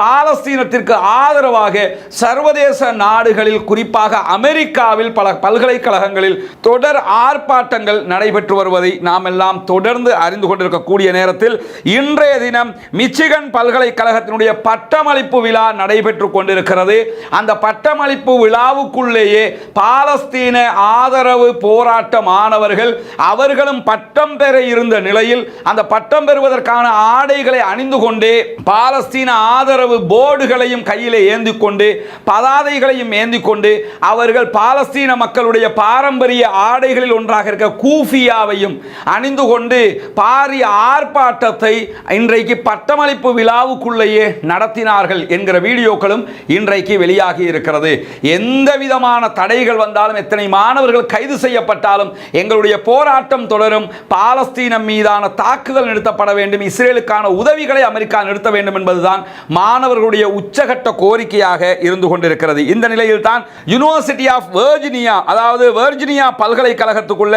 பாலஸ்தீனத்திற்கு ஆதரவாக சர்வதேச நாடுகளில் குறிப்பாக அமெரிக்காவில் பல பல்கலைக்கழகங்களில் தொடர் ஆர்ப்பாட்டங்கள் நடைபெற்று வருவதை நாம் எல்லாம் தொடர்ந்து அறிந்து கொண்டிருக்கக்கூடிய நேரத்தில் இன்றைய தினம் மிச்சிகன் பல்கலைக்கழகத்தினுடைய பட்டமளிப்பு விழா நடைபெற்று கொண்டிருக்கிறது. அந்த பட்டமளிப்பு விழாவுக்குள்ளேயே பாலஸ்தீன ஆதரவு போராட்ட மாணவர்கள் அவர்களும் பட்டம் பெற இருந்த நிலையில் அந்த பட்டம் பெறுவதற்கான ஆடைகளை அணிந்து கொண்டே பாலஸ்தீன ஆதரவு போர்டுகளையும் கையிலே ஏந்தி கொண்டு பதாதைகளையும் ஏந்தி கொண்டு அவர்கள் பாலஸ்தீன மக்களுடைய பாரம்பரிய ஆடைகளில் ஒன்றாக இருக்க கூஃபியாவையும் அணிந்து கொண்டு பாரிய ஆர்ப்பாட்டத்தை இன்றைக்கு பட்டமளிப்பு விழாவுக்குள்ளேயே நடத்தினார்கள் என்கிற வீடியோக்களும் இன்றைக்கு வெளியாகி இருக்கிறது. எந்த விதமான தடைகள் வந்தாலும் எத்தனை மாணவர்கள் கைது செய்யப்பட்டாலும் எங்களுடைய போராட்டம் தொடரும். பாலஸ்தீனம் மீதான தாக்குதல் நிறுத்தப்பட வேண்டும். இஸ்ரேலுக்கான உதவிகளை அமெரிக்கா நிறுத்த வேண்டும் என்பதுதான் மாணவர்களுடைய உச்சகட்ட கோரிக்கையாக இருந்து கொண்டிருக்கிறது. இந்த நிலையில் தான் யுனிவர்சிட்டி ஆஃப் வேர்ஜினியா அதாவது வேர்ஜினியா பல்கலைக்கழகத்துக்குள்ள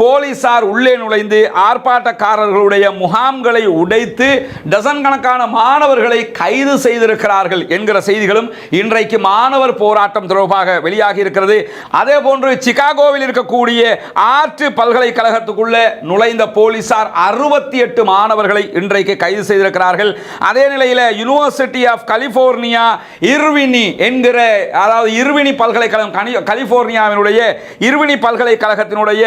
போலீசார் உள்ளே நுழைந்து ஆர்ப்பாட்டக்காரர்களுடைய முகாம்களை உடைத்து டசன் கணக்கான மாணவர்களை கைது செய்திருக்கிறார்கள் என்கிற செய்திகளும் இன்றைக்கு மாணவர் போராட்டம் தொடர்பாக வெளியாகி இருக்கிறது. அதே போன்று சிகாகோவில் இருக்கக்கூடிய ஆற்று பல்கலைக்கழகத்துக்குள்ள நுழைந்த போலீசார் அறுபத்தி எட்டு மாணவர்களை இன்றைக்கு கைது செய்திருக்கிறார்கள். அதே நிலையில் யுனிவர்சிட்டி ஆஃப் கலிபோர்னியா இர்வினி என்கிற அதாவது இர்வினி பல்கலைக்கழகம் கலிபோர்னியாவினுடைய இர்வினி பல்கலைக்கழகத்தினுடைய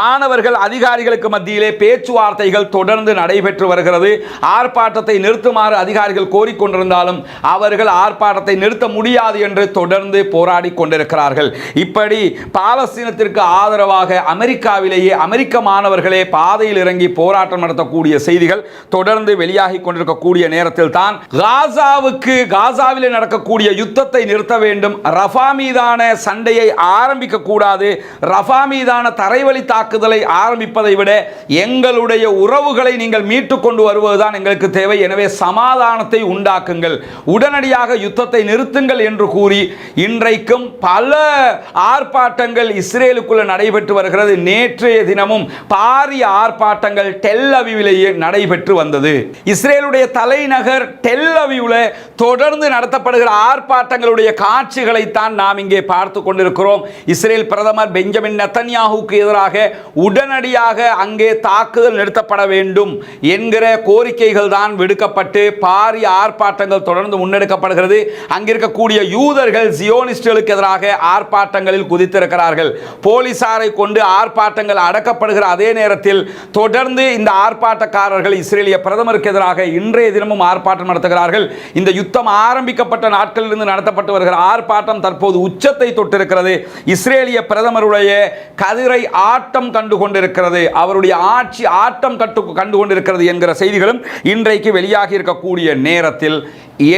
மாணவர்கள் அதிகாரிகளுக்கு மத்தியிலே பேச்சுவார்த்தைகள் தொடர்ந்து நடைபெற்று வருகிறது. ஆர்ப்பாட்டத்தை நிறுத்துமாறு அதிகாரிகள் கோரிக்கொண்டிருந்தாலும் அவர்கள் ஆர்ப்பாட்டத்தை நிறுத்த முடியாது என்று தொடர்ந்து போராடி கொண்டிருக்கிறார்கள். இப்படி பாலஸ்தீனத்திற்கு ஆதரவாக அமெரிக்காவிலேயே அமெரிக்க மாணவர்களே பாதையில் இறங்கி போராட்டம் நடத்தக்கூடிய செய்திகள் தொடர்ந்து வெளியாகி கொண்டிருக்கக்கூடிய நேரத்தில் தான் காசாவுக்கு காசாவில் நடக்கக்கூடிய யுத்தத்தை நிறுத்த வேண்டும். ரஃபா மீதான சண்டையை ஆரம்பிக்க கூடாது. ரஃபா மீதான தரைவழி தாக்குதலை ஆரம்பிப்பதை விட எங்களுடைய உறவுகளை நீங்கள் மீட்டு கொண்டு வருவதுதான் எங்களுக்கு தேவை. எனவே சமாதானத்தை உண்டாக்குங்கள். உடனடியாக யுத்தத்தை நிறுத்துங்கள் என்று கூறி இன்றைக்கும் பல ஆர்ப்பாட்டங்கள் இஸ்ரேலுக்குள்ள நடைபெற்று வருகிறது. நேற்றைய தினமும் பாரிய ஆர்ப்பாட்டங்கள் டெல் அவிவிலேயே நடைபெற்று வந்தது. இஸ்ரேலுடைய தலைநகர் டெல் தொடர்ந்து நடத்தப்படுகிற ஆர்ப்பாட்டங்களுடைய காட்சிகளைத்தான் நாம் இங்கே பார்த்து கொண்டிருக்கிறோம். இஸ்ரேல் பிரதமர் பெஞ்சமின் நெத்தன்யாஹுக்கு எதிராக உடனடியாக அங்கே தாக்குதல் நிறுத்தப்பட வேண்டும் என்கிற கோரிக்கைகள் தான் விடுக்கப்பட்டு பாரிய ஆர்ப்பாட்டங்கள் தொடர்ந்து முன்னெடுக்கப்படுகிறது. அங்கிருக்கக்கூடிய யூதர்கள் ஜியோனிஸ்டுகளுக்கு எதிராக ஆர்ப்பாட்டங்களில் குதித்திருக்கிறார்கள். போலீசாரை கொண்டு ஆர்ப்பாட்டங்கள் அடக்கப்படுகிற அதே நேரத்தில் தொடர்ந்து இந்த ஆர்ப்பாட்டக்காரர்கள் இஸ்ரேலிய பிரதமருக்கு எதிராக இன்றைய தினமும் ஆர்ப்பாட்டம் நடத்துகிறார்கள். இந்த யுத்தம் ஆரம்பிக்கப்பட்ட நாட்களிலிருந்து நடத்தப்பட்டு வருகிற ஆர்ப்பாட்டம் தற்போது உச்சத்தை தொட்டிருக்கிறது. இஸ்ரேலிய பிரதமருடைய கதிரை ஆட்டம் கண்டு கொண்டிருக்கிறது. அவருடைய ஆட்சி ஆட்டம் கட்டு கண்டு கொண்டிருக்கிறது என்கிற செய்திகளும் இன்றைக்கு வெளியாகி இருக்கக்கூடிய நேரத்தில்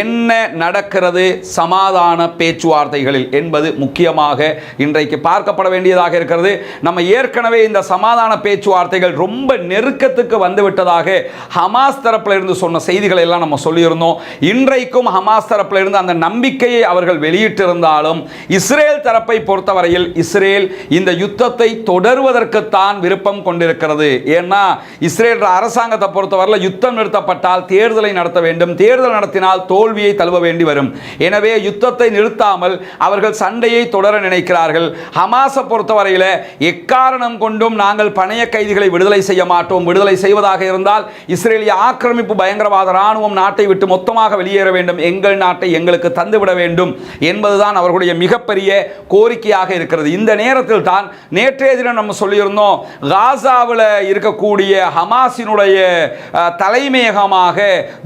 என்ன நடக்கிறது சமாதான பேச்சுவார்த்தைகளில் என்பது முக்கியமாக இன்றைக்கு பார்க்கப்பட வேண்டியதாக இருக்கிறது. நம்ம ஏற்கனவே இந்த சமாதான பேச்சுவார்த்தைகள் ரொம்ப நெருக்கத்துக்கு வந்துவிட்டதாக ஹமாஸ் தரப்பில் இருந்து சொன்ன செய்திகளை எல்லாம் நம்ம சொல்லியிருந்தோம். இன்றைக்கும் ஹமாஸ் தரப்பில் இருந்து அந்த நம்பிக்கையை அவர்கள் வெளியிட்டிருந்தாலும் இஸ்ரேல் தரப்பை பொறுத்தவரையில் இஸ்ரேல் இந்த யுத்தத்தை தொடர்வதற்குத்தான் விருப்பம் கொண்டிருக்கிறது. ஏன்னா இஸ்ரேல் அரசாங்கத்தை பொறுத்தவரையில் யுத்தம் நிறுத்தப்பட்டால் தேர்தலை நடத்த வேண்டும். தேர்தல் நடத்தினால் தோல்வியை தழுவ வேண்டி வரும். எனவே யுத்தத்தை நிறுத்தாமல் அவர்கள் சண்டையை தொடர நினைக்கிறார்கள். ஹமாஸை பொறுத்தவரையில் எக்காரணம் கொண்டும் நாங்கள் பணைய கைதிகளை விடுதலை செய்ய மாட்டோம். விடுதலை செய்வதாக இருந்தால் இஸ்ரேலிய ஆக்கிரமிப்பு பயங்கரவாத ராணுவம் நாட்டை விட்டு மொத்தமாக வெளியேற வேண்டும். எங்கள் நாட்டை எங்களுக்கு தந்துவிட வேண்டும் என்பதுதான் அவர்களுடைய மிகப்பெரிய கோரிக்கையாக இருக்கிறது. இந்த நேரத்தில் தான் நேற்றைய தினம் நம்ம சொல்லியிருந்தோம் காசாவில் இருக்கக்கூடிய ஹமாஸினுடைய தலைமையகமாக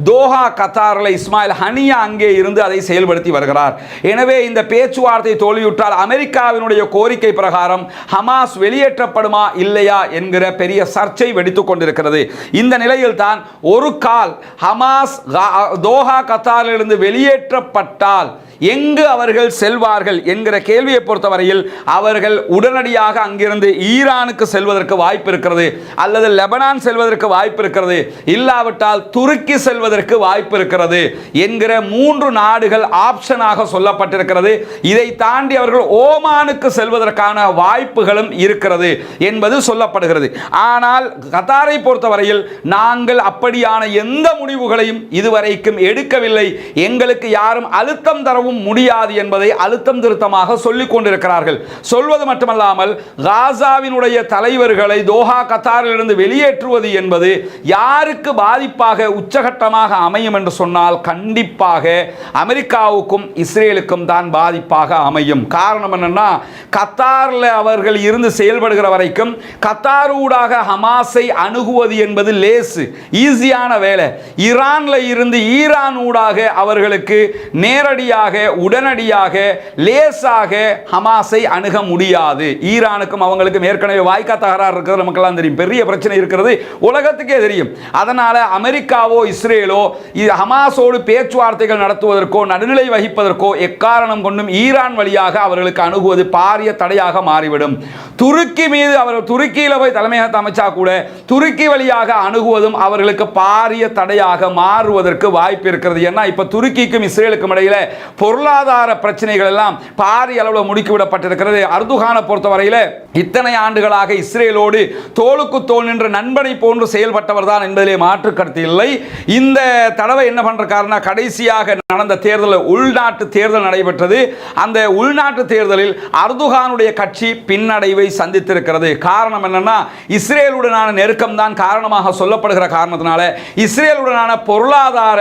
தோஹா கத்தாரில் இஸ்மாயில் ஹனியா அங்கே இருந்து அதை செயல்படுத்தி வருகிறார். எனவே இந்த பேச்சுவார்த்தை தோல்வியுற்றால் அமெரிக்காவினுடைய கோரிக்கை பிரகாரம் ஹமாஸ் வெளியேற்றப்படுமா இல்லையா என்கிற பெரிய சர்ச்சை வெடித்துக் கொண்டிருக்கிறது. இந்த நிலையில் தான் ஒரு கால் ஹமாஸ் தோஹா கத்தாரிலிருந்து வெளியேற்றப்பட்டால் எங்கு அவர்கள் செல்வார்கள் என்கிற கேள்வியை பொறுத்தவரையில் அவர்கள் உடனடியாக அங்கிருந்து ஈரானுக்கு செல்வதற்கு வாய்ப்பு இருக்கிறது அல்லது லெபனான் செல்வதற்கு வாய்ப்பு இருக்கிறது இல்லாவிட்டால் துருக்கி செல்வதற்கு வாய்ப்பு இருக்கிறது என்கிற மூன்று நாடுகள் ஆப்ஷனாக சொல்லப்பட்டிருக்கிறது. இதை தாண்டி அவர்கள் ஓமானுக்கு செல்வதற்கான வாய்ப்புகளும் இருக்கிறது என்பது சொல்லப்படுகிறது. ஆனால் கத்தாரை பொறுத்தவரையில் நாங்கள் அப்படியான எந்த முடிவுகளையும் இதுவரைக்கும் எடுக்கவில்லை. எங்களுக்கு யாரும் அழுத்தம் தரவும் முடியாது என்பதை அழுத்தம் திருத்தமாக சொல்லிக் கொண்டிருக்கிறார்கள். சொல்வது மட்டுமல்லாமல் காசாவினுடைய தலைவர்களை தோஹா கத்தாரிலிருந்து வெளியேற்றுவது என்பது யாருக்கு பாதிப்பாக உச்சகட்டமாக அமையும் என்று சொன்னால் கண்டிப்பாக அமெரிக்காவுக்கும் இஸ்ரேலுக்கும் தான் பாதிப்பாக அமையும். காரணம் என்னன்னா கத்தாரில் அவர்கள் இருந்து செயல்படுகிற வரைக்கும் கத்தாரூடாக ஹமாஸை அணுகுவது என்பது லேசு ஈஸியான வேலை. ஈரானில் இருந்து ஈரான் ஊடாக அவர்களுக்கு நேரடியாக உடனடியாக லேசாக ஹமாஸை அணுக முடியாது. ஈரானுக்கும் அவங்களுக்கும் ஏற்கனவே வாய்க்கா தகராறு இருக்கிறது நமக்கெல்லாம் தெரியும். பெரிய பிரச்சனை இருக்கிறது உலகத்துக்கே தெரியும். அதனால அமெரிக்காவோ இஸ்ரேலோ ஹமாஸோடு பேச்சுவார்த்தைகள் நடத்துவதற்கோ நடுநிலை வகிப்பதற்கோ எக்காரணம் கொண்டும் ஈரான் வழியாக அவர்களுக்கு அணுகுவது பாரிய தடையாக மாறிவிடும். துருக்கி மீது அவர் துருக்கியில் போய் தலைமையகத்தை அமைச்சா கூட துருக்கி வழியாக அணுகுவதும் அவர்களுக்கு பாரிய தடையாக மாறுவதற்கு வாய்ப்பு இருக்கிறது. ஏன்னா இப்போ துருக்கிக்கும் இஸ்ரேலுக்கும் இடையில பொருளாதார பிரச்சனைகள் எல்லாம் பாரிய அளவில் முடுக்கிவிடப்பட்டிருக்கிறது அர்துகான பொறுத்தவரையில் இத்தனை ஆண்டுகளாக இஸ்ரேலோடு தோளுக்கு தோல் நின்ற நண்பனை போன்று செயல்பட்டவர் தான் என்பதிலே மாற்று கருத்து இல்லை. இந்த தடவை என்ன பண்றாருன்னா கடைசியாக நடந்த தேர்தலில் உள்நாட்டு தேர்தல் நடைபெற்றது. அந்த உள்நாட்டு தேர்தலில் அர்துகானுடைய கட்சி பின்னடைவை சந்தித்திருக்கிறது. காரணம் என்னன்னா இஸ்ரேலுடனான நெருக்கம் தான் காரணமாக சொல்லப்படுகிற காரணத்தினால இஸ்ரேலுடனான பொருளாதார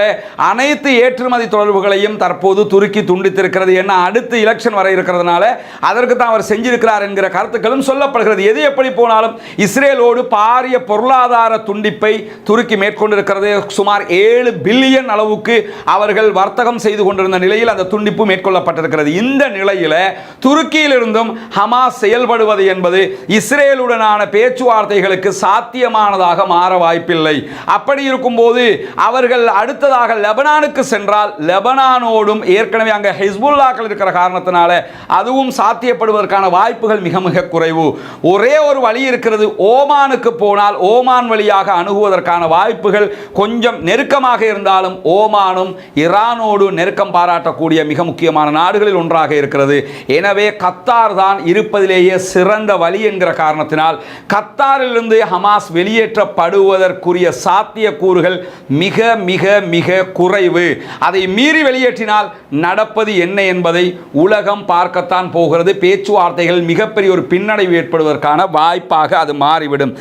அனைத்து ஏற்றுமதி தொடர்புகளையும் தற்போது துருக்கி துண்டித்திருக்கிறது என்ன? அடுத்து எலெக்ஷன் வர இருக்கிறதுனால அதற்கு தான் அவர் செஞ்சிருக்கிறார் என்கிற கருத்துக்களும் சொல்லப்படுகிறது. எது எப்படி போனாலும் இஸ்ரேலோடு பாரிய பொருளாதார துண்டிப்பை துருக்கி மேற்கொண்டிருக்கிறது. சுமார் ஏழு பில்லியன் அளவுக்கு அவர்கள் வர்த்தகம் செய்து கொண்டிருந்த நிலையில் அந்த துண்டிப்பு மேற்கொள்ளப்பட்டிருக்கிறது. இந்த நிலையில் துருக்கியிலிருந்தும் ஹமாஸ் செயல்படுவது என்பது இஸ்ரேலுடனான பேச்சுவார்த்தைகளுக்கு சாத்தியமானதாக மாற வாய்ப்பில்லை. அப்படி இருக்கும்போது அவர்கள் அடுத்ததாக லெபனானுக்கு சென்றால் லெபனானோடும் ஏற்கனவே ஏற்கனவே அங்கே ஹிஸ்புல்லாக்கள் இருக்கிற காரணத்தினால அதுவும் சாத்தியப்படுவதற்கான வாய்ப்புகள் மிக மிக குறைவு. ஒரே ஒரு வழி இருக்கிறது ஓமானுக்கு போனால் ஓமான் வழியாக அணுகுவதற்கான வாய்ப்புகள் கொஞ்சம் நெருக்கமாக இருந்தாலும் ஓமானும் ஈரானோடு நெருக்கம் பாராட்டக்கூடிய மிக முக்கியமான நாடுகளில் ஒன்றாக இருக்கிறது. எனவே கத்தார் தான் இருப்பதிலேயே சிறந்த வழி என்கிற காரணத்தினால் கத்தாரிலிருந்து ஹமாஸ் வெளியேற்றப்படுவதற்குரிய சாத்தியக்கூறுகள் மிக மிக மிக குறைவு. அதை மீறி வெளியேற்றினால் நடப்பது என்ன என்பதை உலகம் பார்க்கத்தான் போகிறது. பேச்சுவார்த்தைகள் மிகப்பெரிய ஒரு பின்னடைவு ஏற்படுவதற்கான வாய்ப்பாக அது மாறிவிடும்.